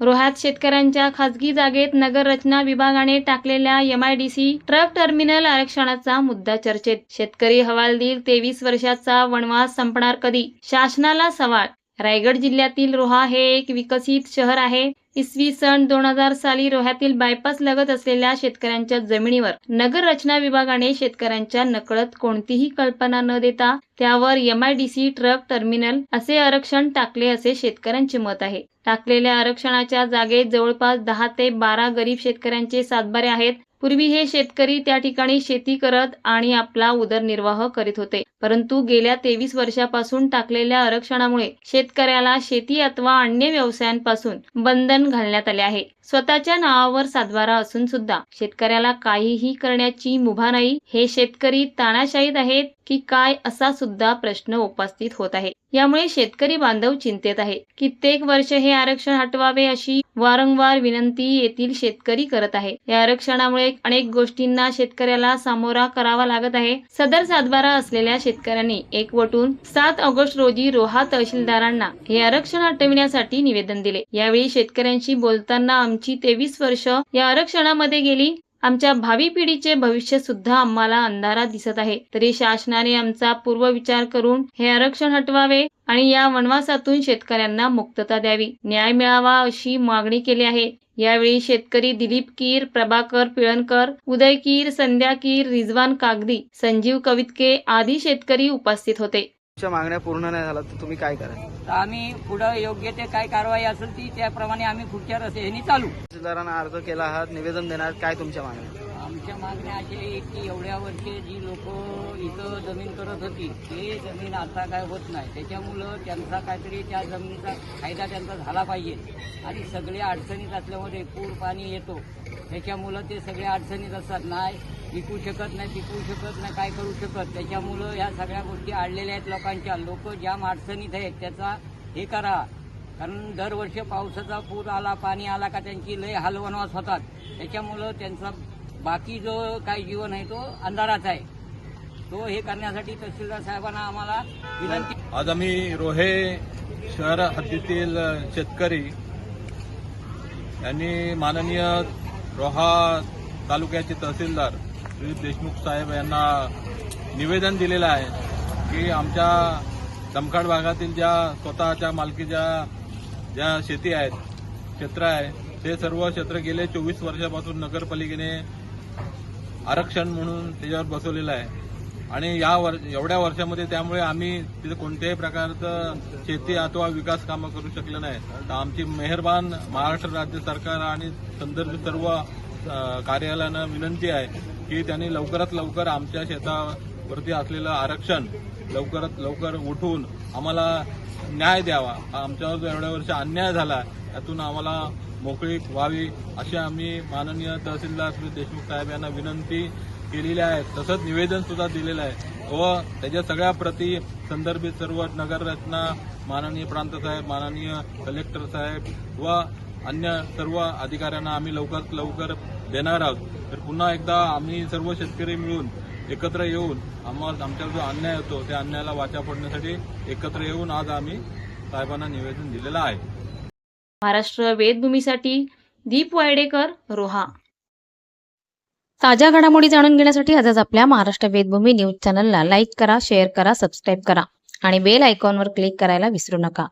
रोह्यात शेतकऱ्यांच्या खासगी जागेत नगररचना विभागाने टाकलेल्या एमआयडीसी ट्रक टर्मिनल आरक्षणाचा मुद्दा चर्चेत. शेतकरी हवालदिल तेवीस वर्षाचा वनवास संपणार कधी? शासनाला सवाल. रायगड जिल्ह्यातील रोहा हे एक विकसित शहर आहे. इसवी सन दोन हजार साली रोह्यातील बायपास लगत असलेल्या शेतकऱ्यांच्या जमिनीवर. नगर रचना विभागाने शेतकऱ्यांच्या नकळत कोणतीही कल्पना न देता त्यावर एमआयडीसी ट्रक टर्मिनल असे आरक्षण टाकले असे शेतकऱ्यांचे मत आहे. टाकलेल्या आरक्षणाच्या जागेत जवळपास दहा ते बारा गरीब शेतकऱ्यांचे सातबारे आहेत. पूर्वी हे शेतकरी त्या ठिकाणी शेती करत आणि आपला उदरनिर्वाह करीत होते. परंतु गेल्या तेवीस वर्षापासून टाकलेल्या आरक्षणामुळे शेतकऱ्याला शेती अथवा अन्य व्यवसायांपासून बंधन घालण्यात आले आहे. स्वतःच्या नावावर सातबारा असून सुद्धा शेतकऱ्याला काहीही करण्याची मुभा नाही. हे शेतकरी तानाशाहीत आहेत. की काय असा सुद्धा प्रश्न उपस्थित होत आहे. यामुळे शेतकरी बांधव चिंतेत आहे कित्येक वर्ष हे आरक्षण हटवावे अशी वारंवार विनंती येथील शेतकरी करत आहे. या आरक्षणामुळे अनेक गोष्टींना शेतकऱ्याला सामोरा करावा लागत आहे. सदर सातबारा असलेल्या शेतकऱ्यांनी एकवटून सात ऑगस्ट रोजी रोहा तहसीलदारांना हे आरक्षण हटविण्यासाठी निवेदन दिले. यावेळी शेतकऱ्यांशी बोलताना आमची तेवीस वर्ष या आरक्षणामध्ये गेली. आमच्या भावी पिढीचे भविष्य सुद्धा आम्हाला अंधारात दिसत आहे. तरी शासनाने आमचा पूर्व विचार करून हे आरक्षण हटवावे आणि या वनवासातून शेतकऱ्यांना मुक्तता द्यावी. न्याय मिळावा अशी मागणी केली आहे. यावेळी शेतकरी दिलीप कीर प्रभाकर पिळणकर उदय कीर संध्या कीर रिजवान कागदी संजीव कवितके आदी शेतकरी उपस्थित होते. तुमच्या मागण्या पूर्ण नाही झाल्या तर तुम्ही काय कराल? तर आम्ही पुढं योग्य ते काय कारवाई असेल ती त्याप्रमाणे आम्ही पुढच्या रस्त्याने चालू. तहसीलदारांना अर्ज केला आहात निवेदन देणार काय तुमच्या मागण्या? आमच्या मागण्या अशा आहे की एवढ्या वर्षे जी लोक इथं जमीन करत होती ते जमीन आता काय होत नाही. त्याच्यामुळं त्यांचा काहीतरी त्या जमिनीचा फायदा त्यांचा झाला पाहिजे. आणि सगळे अडचणीत असल्यामुळे पूर पाणी येतो. त्याच्यामुळं ते सगळे अडचणीत असतात. नाही विकू शकत नाही पिकवू शकत नाही काय करू शकत? त्याच्यामुळं ह्या सगळ्या गोष्टी आडलेल्या आहेत लोकांच्या. लोक ज्या अडचणीत आहेत त्याचा हे करा. कारण दरवर्षी पावसाचा पूर आला पाणी आला का त्यांची लय हलवनवास होतात. त्याच्यामुळं त्यांचा बाकी जो काही जीवन आहे तो अंधाराचा आहे. तो हे करण्यासाठी तहसीलदार साहेबांना आम्हाला विनंती आज आम्ही रोहे शहर हद्दीतील शेतकरी यांनी माननीय रोहा तालुक्याचे तहसीलदार श्री देशमुख साहेब यांना निवेदन दिलेलं आहे की आमच्या दमखाड भागातील ज्या स्वतःच्या मालकीच्या ज्या शेती आहेत क्षेत्र आहे ते सर्व क्षेत्र गेले चोवीस वर्षापासून नगरपालिकेने आरक्षण म्हणून त्याच्यावर बसवलेलं आहे. आणि या वर एवढ्या वर्षामध्ये त्यामुळे आम्ही तिथे कोणत्याही प्रकारचं शेती अथवा विकास कामं करू शकले नाही. तर आमची मेहरबान महाराष्ट्र राज्य सरकार आणि संदर्भित सर्व कार्यालयानं विनंती आहे की त्यांनी लवकरात लवकर आमच्या शेतावरती असलेलं आरक्षण लवकरात लवकर उठून आम्हाला न्याय द्यावा. आमच्यावर जो एवढ्या वर्ष अन्याय झाला यातून आम्हाला मोकळी व्हावी अशी आम्ही माननीय तहसीलदार श्री देशमुख साहेब यांना विनंती केलेली आहे. तसंच निवेदन सुद्धा दिलेलं आहे. व त्याच्या सगळ्या प्रती संदर्भित सर्व नगररचना माननीय प्रांत साहेब माननीय कलेक्टर साहेब व अन्य सर्व अधिकाऱ्यांना आम्ही लवकरात लवकर देणार आहोत. तर पुन्हा एकदा आम्ही सर्व शेतकरी मिळून एकत्र येऊन आम्हाला आमच्यावर जो अन्याय होतो त्या अन्यायाला वाचा फोडण्यासाठी एकत्र येऊन आज आम्ही साहेबांना निवेदन दिलेलं आहे. महाराष्ट्र वेदभूमीसाठी दीप वायडेकर रोहा. ताज्या घडामोडी जाणून घेण्यासाठी आजच आपल्या महाराष्ट्र वेदभूमी न्यूज चॅनलला लाईक करा शेअर करा सबस्क्राईब करा आणि बेल आयकॉनवर क्लिक करायला विसरू नका.